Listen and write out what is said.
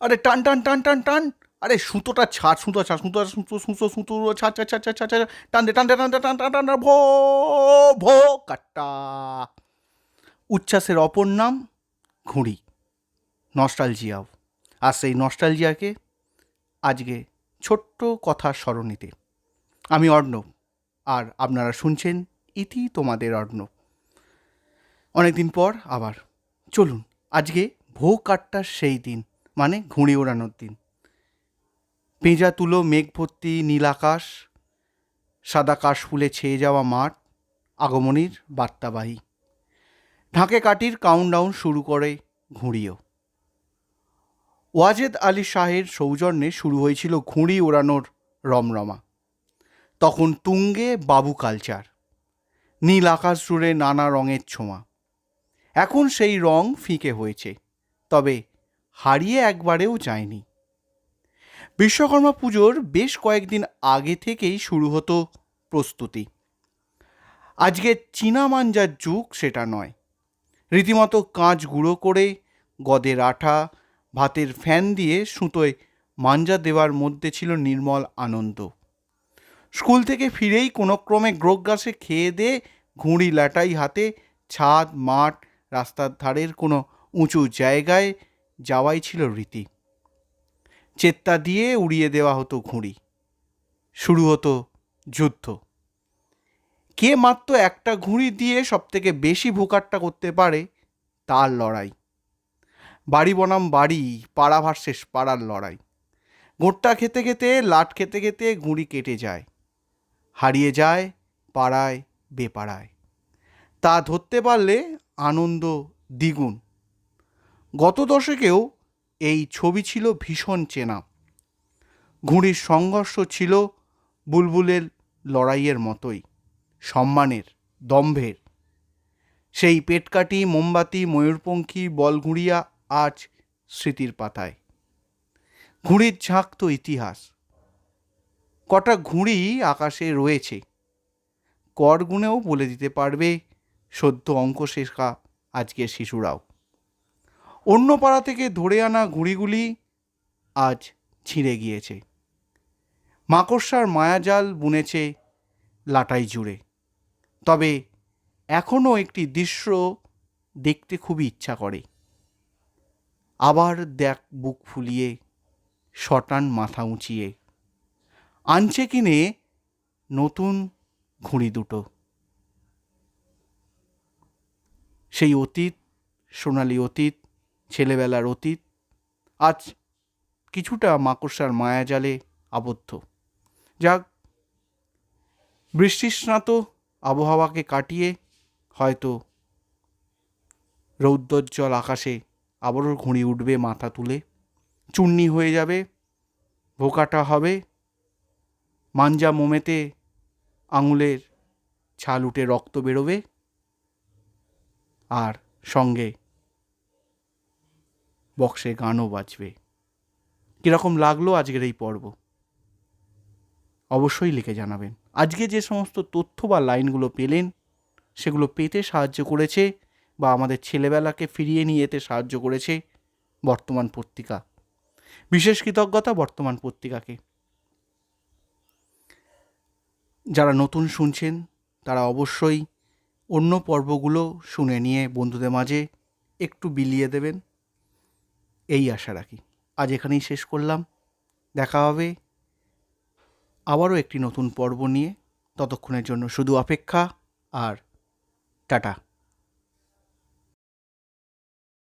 আরে টান টান টান টান টান। আরে সুতোটা ছাড় সুতো ছাড় সুতো সুতো সুতো সুতো ছাড় ছাড় ছাড় ছাড় ছাড় ছাড়। টান দে টান দে টান টান টান টান, ভো ভো কাট্টা। উচ্ছ্বাসের অপর নাম ঘুড়ি। নস্টালজিয়াও। আর সেই নস্টালজিয়াকে আজকে ছোট্ট কথার স্মরণীতে। আমি অর্ণব। আর আপনারা শুনছেন ইতি তোমাদের অর্ণব। অনেকদিন পর আবার। চলুন আজকে ভোগ কাটটার সেই দিন। মানে ঘুড়ি ওড়ানোর দিন। পেঁজা তুলো মেঘ ভর্তি নীল আকাশ, সাদা কাশফুলে ছেয়ে যাওয়া মাঠ, আগমনীর বার্তাবাহী। ঢাকে কাটির কাউন্টডাউন শুরু করে ঘুড়িও। ওয়াজেদ আলী শাহের সৌজন্যে শুরু হয়েছিল ঘুড়ি ওড়ানোর রমরমা। তখন তুঙ্গে বাবু কালচার। নীল আকাশ জুড়ে নানা রঙের ছোঁয়া। এখন সেই রং ফিকে হয়েছে। তবে হারিয়ে একবারেও যায়নি। বিশ্বকর্মা পুজোর বেশ কয়েকদিন আগে থেকেই শুরু হতো প্রস্তুতি। আজকে চীনা মাঞ্জার যুগ সেটা নয়। রীতিমতো কাঁচ গুঁড়ো করে, গদের আঠা, ভাতের ফ্যান দিয়ে সুতোয় মাঞ্জা দেওয়ার মধ্যে ছিল নির্মল আনন্দ। স্কুল থেকে ফিরেই কোনো ক্রমে খেয়ে দে, ঘুড়ি লাটাই হাতে, ছাদ, মাঠ, রাস্তার ধারের কোনো উঁচু জায়গায় যাওয়াই ছিল রীতি। চেত্তা দিয়ে উড়িয়ে দেওয়া হতো ঘুড়ি। শুরু হতো যুদ্ধ। কে মাত্র একটা ঘুড়ি দিয়ে সবথেকে বেশি ভোকাটটা করতে পারে তার লড়াই। বাড়ি বনাম বাড়ি, পাড়া ভার্সেস পাড়ার লড়াই। গোট্টা খেতে খেতে, লাট খেতে খেতে ঘুড়ি কেটে যায়। হারিয়ে যায় পাড়ায়, বেপাড়ায়। তা ধরতে পারলে আনন্দ দ্বিগুণ। গত দশকেও এই ছবি ছিল ভীষণ চেনা। ঘুড়ির সংঘর্ষ ছিল বুলবুলের লড়াইয়ের মতোই, সম্মানের, দম্ভের। সেই পেটকাটি মোমবাতি, ময়ূরপঙ্খী, বলঘুড়িয়া আজ স্মৃতির পাতায়। ঘুড়ির ঝাঁক তো ইতিহাস। কটা ঘুড়ি আকাশে রয়েছে। কর গুণেও বলে দিতে পারবে সদ্য অঙ্ক শেখা আজকের শিশুরাও। অন্য পাড়া থেকে ধরে আনা ঘুড়িগুলি আজ ছিঁড়ে গিয়েছে। মাকড়সার মায়াজাল বুনেছে লাটাই জুড়ে। তবে এখনও একটি দৃশ্য দেখতে খুবই ইচ্ছা করে। আবার দেখ বুক ফুলিয়ে, শটান মাথা উঁচিয়ে। আনছে কিনে নতুন ঘুড়ি দুটো। সেই অতীত, সোনালি অতীত ছেলেবেলার অতীত, আজ কিছুটা মাকড়সার মায়াজালে আবদ্ধ। যাক, বৃষ্টিস্নাত আবহাওয়াকে কাটিয়ে হয়তো রৌদ্রোজ্জ্বল আকাশে আবারও ঘুড়ি উঠবে মাথা তুলে। চূর্ণি হয়ে যাবে, ভোকাটা হবে, মাঞ্জা মোমেতে আঙুলের ছাল উঠে রক্ত বেরোবে, আর সঙ্গে বক্সে গানও বাজবে। কীরকম লাগল আজকের এই পর্ব? অবশ্যই লিখে জানাবেন। আজকে যে সমস্ত তথ্য বা লাইনগুলো পেলেন, সেগুলো পেতে সাহায্য করেছে বা আমাদের ছেলেবেলাকে ফিরিয়ে নিয়ে যেতে সাহায্য করেছে বর্তমান পত্রিকা। বিশেষ কৃতজ্ঞতা বর্তমান পত্রিকাকে। যারা নতুন শুনছেন, তারা অবশ্যই অন্য পর্বগুলো শুনে নিয়ে বন্ধুদের মাঝে একটু বিলিয়ে দেবেন। এই আশা রাখি। আজ এখানেই শেষ করলাম। দেখা হবে আবারও একটি নতুন পর্ব নিয়ে। ততক্ষণের জন্য শুধু অপেক্ষা আর টাটা।